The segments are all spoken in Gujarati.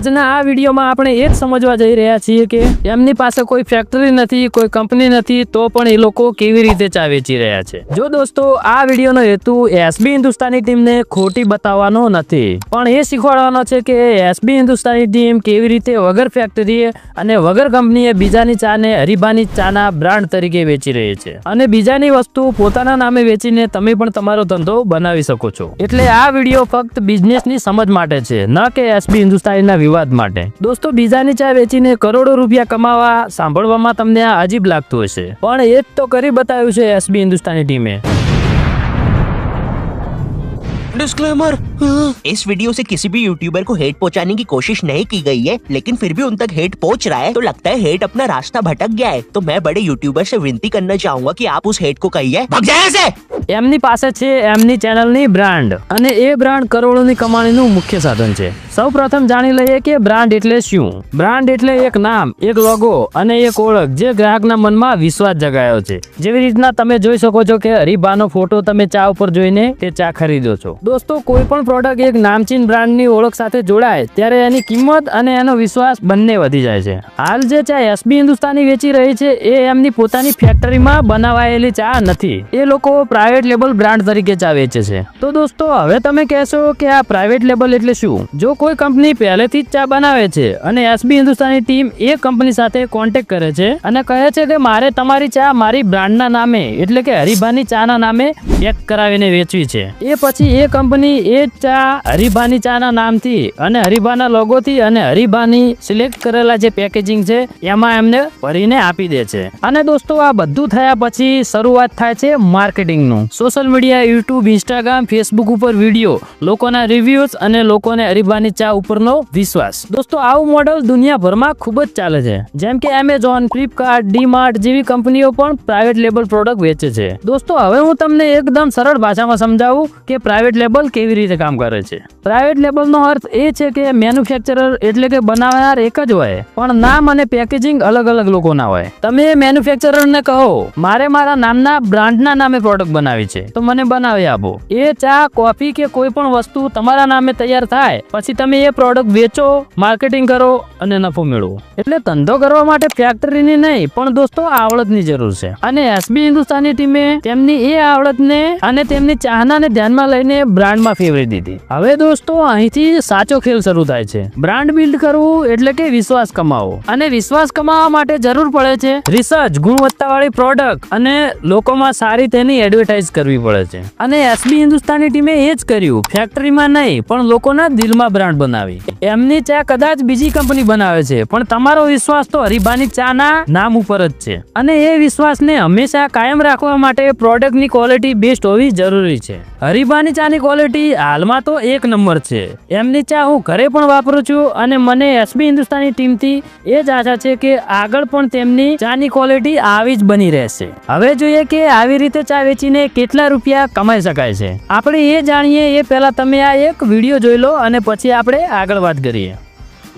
આજના આ વિડીયોમાં આપણે એ જ સમજવા જઈ રહ્યા છીએ કે એમની પાસે કોઈ ફેક્ટરી નથી, કોઈ કંપની નથી, તો પણ એ લોકો કેવી રીતે ચા વેચી રહ્યા છે. જો દોસ્તો, આ વિડીયોનો હેતુ એસબી હિન્દુસ્તાની ટીમને ખોટી બતાવવાનો નથી. પણ એ શીખવાડવાનો છે કે એસબી હિન્દુસ્તાની ટીમ કેવી રીતે વગર ફેક્ટરીએ અને વગર કંપનીએ બીજાની ચાને હરીબાની ચાના બ્રાન્ડ તરીકે વેચી રહી છે. અને બીજાની વસ્તુ પોતાના નામે વેચીને તમે પણ તમારો ધંધો બનાવી શકો છો. એટલે આ વીડિયો ફક્ત બિઝનેસની સમજ માટે છે, ન કે એસબી હિન્દુસ્તાનીના વિવાદ માટે. દોસ્તો, બીજાની ચા વેચીને કરોડો રૂપિયા કમાવા સાંભળવામાં તમને આ અજીબ લાગતું હશે. પણ એ જ તો કરી બતાવ્યું છે એસબી હિન્દુસ્તાની ટીમે. ડિસ્ક્લેમર इस वीडियो से किसी भी यूट्यूबर को हेट पहुंचाने की कोशिश नहीं की गई है लेकिन फिर भी उन तक हेट पहुंच रहा है तो लगता है हेट अपना रास्ता भटक गया है तो मैं बड़े यूट्यूबर से विनती करना चाहूंगा कि आप उस हेट को कहिए भग जाए ऐसे એમની પાસે છે એમની ચેનલની બ્રાન્ડ અને એ બ્રાન્ડ કરોડોની કમાણીનું મુખ્ય સાધન છે સૌ પ્રથમ જાણી લઈએ કે બ્રાન્ડ એટલે શું બ્રાન્ડ એટલે એક નામ એક લોગો અને એક ઓળખ જે ગ્રાહકના મનમાં વિશ્વાસ જગાયો છે જેવી રીતના તમે જોઈ શકો છો કે હરીબાનો ફોટો તમે ચા ઉપર જોઈને તે ચા ખરીદો છો દોસ્તો કોઈ પણ પ્રોડક્ટ એક નામચીન બ્રાન્ડની ઓળખ સાથે જોડાય, ત્યારે એની કિંમત અને એનો વિશ્વાસ બંને વધી જાય છે. હાલ જે ચા એસબી હિન્દુસ્તાની વેચી રહી છે, એ એમની પોતાની ફેક્ટરીમાં બનાવાયેલી ચા નથી. એ લોકો પ્રાઇવેટ લેબલ બ્રાન્ડ તરીકે ચા વેચે છે. તો દોસ્તો, હવે તમે કહેશો કે આ પ્રાઇવેટ લેબલ એટલે શું? જો કોઈ કંપની પહેલેથી જ ચા બનાવે છે અને એસબી હિન્દુસ્તાની ટીમ એ કંપની સાથે કોન્ટેક્ટ કરે છે અને કહે છે કે મારે તમારી ચા મારી બ્રાન્ડના નામે, એટલે કે હરિભાની ચાના નામે પેક કરાવીને વેચવી છે. એ પછી એ કંપની એ ચા હરિભાની ચાના નામથી અને હરિભાના લોગોથી અને હરિભાની સિલેક્ટ કરેલા જે પેકેજિંગ છે, એમાં એમને ભરીને આપી દે છે. અને દોસ્તો, આ બધું થયા પછી શરૂઆત થાય છે માર્કેટિંગનું. Social media YouTube Instagram Facebook ઉપર વીડિયો લોકોના રિવ્યુઝ અને લોકોને હરિભાની ચા ઉપરનો વિશ્વાસ. દોસ્તો, આવું મોડલ દુનિયાભરમાં ખૂબ જ ચાલે છે. જેમ કે એમેઝોન ફ્લિપકાર્ટ ડીમાર્ટ જેવી કંપનીઓ પણ પ્રાઇવેટ લેબલ પ્રોડક્ટ વેચે છે. દોસ્તો, હવે હું તમને એકદમ સરળ ભાષામાં સમજાવું કે પ્રાઇવેટ લેબલ કેવી રીતે કામ કરે છે. પ્રાઇવેટ લેબલનો અર્થ એ છે કે મેન્યુફેક્ચરર એટલે કે બનાવનાર એક જ હોય, પણ નામ અને પેકેજિંગ અલગ અલગ લોકોના હોય. તમે મેન્યુફેક્ચરરને કહો, મારે મારા નામના બ્રાન્ડના નામે પ્રોડક્ટ બનાવી છે, તો મને બનાવી આપો. એ ચા, કોફી કે કોઈ પણ વસ્તુ તમારા નામે તૈયાર થાય, પછી તમે એ પ્રોડક્ટ વેચો માર્કેટિંગ કરો અને નફો મેળવો. એટલે ધંધો કરવા માટે ફેક્ટરીની નહીં, પણ દોસ્તો, આવડતની જરૂર છે. અને એસબી હિન્દુસ્તાની ટીમે તેમની એ આવડતને અને તેમની ચાહનાને ધ્યાનમાં લઈને બ્રાન્ડમાં ફેરવી દીધી. હવે દોસ્તો, અહીંથી સાચો ખેલ શરૂ થાય છે. બ્રાન્ડ બિલ્ડ કરવું એટલે કે વિશ્વાસ કમાવો. અને વિશ્વાસ કમાવા માટે જરૂર પડે છે રિસર્ચ, ગુણવત્તાવાળી પ્રોડક્ટ અને લોકોમાં સારી તેની એડવર્ટાઇઝ કરવી પડે છે. અને એસબી હિન્દુસ્તાની ટીમે એ જ કર્યું, ફેક્ટરીમાં નહીં, પણ લોકોના દિલમાં બ્રાન્ડ બનાવી. એમની ચા કદાચ બીજી કંપની બનાવે છે, પણ તમારો વિશ્વાસ તો હરીબાની ચાના નામ ઉપર જ છે. અને એ વિશ્વાસને હંમેશા કાયમ રાખવા માટે પ્રોડક્ટની ક્વોલિટી બેસ્ટ હોવી જરૂરી છે. હરીબાની ચાની ક્વોલિટી હાલમાં તો એક નંબર છે. એમની ચા હું ઘરે પણ વાપરું છું અને મને એસબી હિન્દુસ્તાની ટીમથી એ જ આશા છે કે આગળ પણ તેમની ચાની ક્વોલિટી આવી જ બની રહેશે. હવે જોઈએ કે આવી રીતે ચા વેચીને કેટલા રૂપિયા કમાઈ શકાય છે. આપણે એ જાણીએ એ પહેલા તમે આ એક વીડિયો જોઈ લો અને પછી આપણે આગળ વાત કરીએ.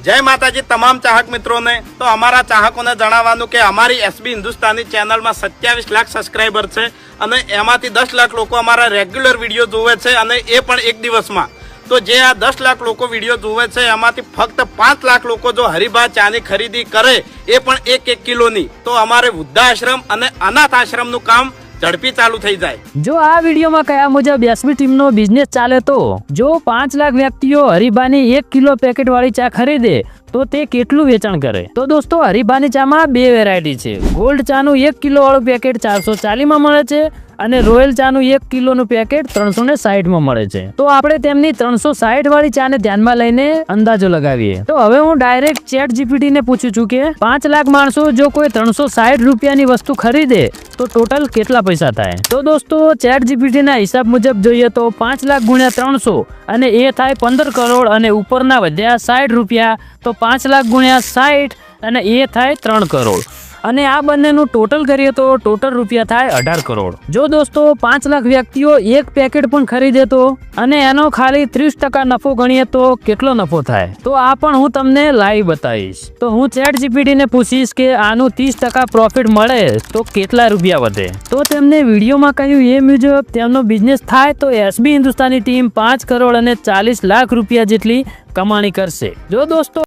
જય માતાજી તમામ ચાહક મિત્રોને. તો અમારા ચાહકોને જણાવવાનું કે અમારી એસબી હિન્દુસ્તાની ચેનલમાં સત્યાવીસ લાખ સબસ્ક્રાઈબર છે અને એમાંથી દસ લાખ લોકો અમારા રેગ્યુલર વીડિયો જોવે છે અને એ પણ એક દિવસમાં. તો જે આ દસ લાખ લોકો વીડિયો જોવે છે, એમાંથી ફક્ત પાંચ લાખ લોકો જો હરિભા ચાની ખરીદી કરે, એ પણ એક એક કિલોની. તો અમારે વૃદ્ધાશ્રમ અને અનાથ આશ્રમનું કામ ઝડપી ચાલુ થઈ જાય. જો આ વિડીયોમાં કયા મુજબ એસબી ટીમનો બિઝનેસ ચાલે તો? જો પાંચ લાખ વ્યક્તિઓ હરીબાની એક કિલો પેકેટ વાળી ચા ખરીદે તો તે કેટલું વેચાણ કરે? તો દોસ્તો, હરિભાની ચામાં બે વેરાયટી છે. ગોલ્ડ ચાનું એક કિલો વાળું પેકેટ ચારસો ચાલીમાં મળે છે અને રોયલ ચાનું એક કિલોનું પેકેટ ત્રણસો ને સાહીઠમાં મળે છે. તો આપણે તેમની ત્રણસો સાહીઠ વાળી ચાને ધ્યાનમાં લઈને અંદાજો લગાવીએ. તો હવે હું ડાયરેક્ટ ચેટ જીપીટી ને પૂછું છું કે પાંચ લાખ માણસો જો કોઈ ત્રણસો સાહીઠ રૂપિયાની વસ્તુ ખરીદે, તો ટોટલ કેટલા પૈસા થાય? તો દોસ્તો ચેટ જીપીટી ના હિસાબ મુજબ જોઈએ તો પાંચ લાખ ગુણ્યા ત્રણસો અને એ થાય પંદર કરોડ અને ઉપરના વધ્યા સાઠ રૂપિયા. તો પાંચ લાખ ગુણ્યા સાઠ અને એ થાય ત્રણ કરોડ. અને આ બંનેનું ટોટલ કરીએ તો ટોટલ રૂપિયા થાય અઢાર કરોડ. જો દોસ્તો, પાંચ લાખ વ્યક્તિઓ એક પેકેટ પણ ખરીદે તો અને એનો ખાલી ત્રીસ ટકા નફો ગણીએ તો કેટલો નફો થાય? તો આ પણ હું તમને લાઈવ બતાવીશ. તો હું ચેટ જીપીટી ને પૂછીશ કે આનું ત્રીસ ટકા પ્રોફિટ મળે તો કેટલા રૂપિયા વધે? તો તેમને વિડીયોમાં કહ્યું એ મુજબ, તેમનો બિઝનેસ થાય તો એસબી હિન્દુસ્તાની ટીમ પાંચ કરોડ અને ચાલીસ લાખ રૂપિયા જેટલી કમાણી કરશે. જો દોસ્તો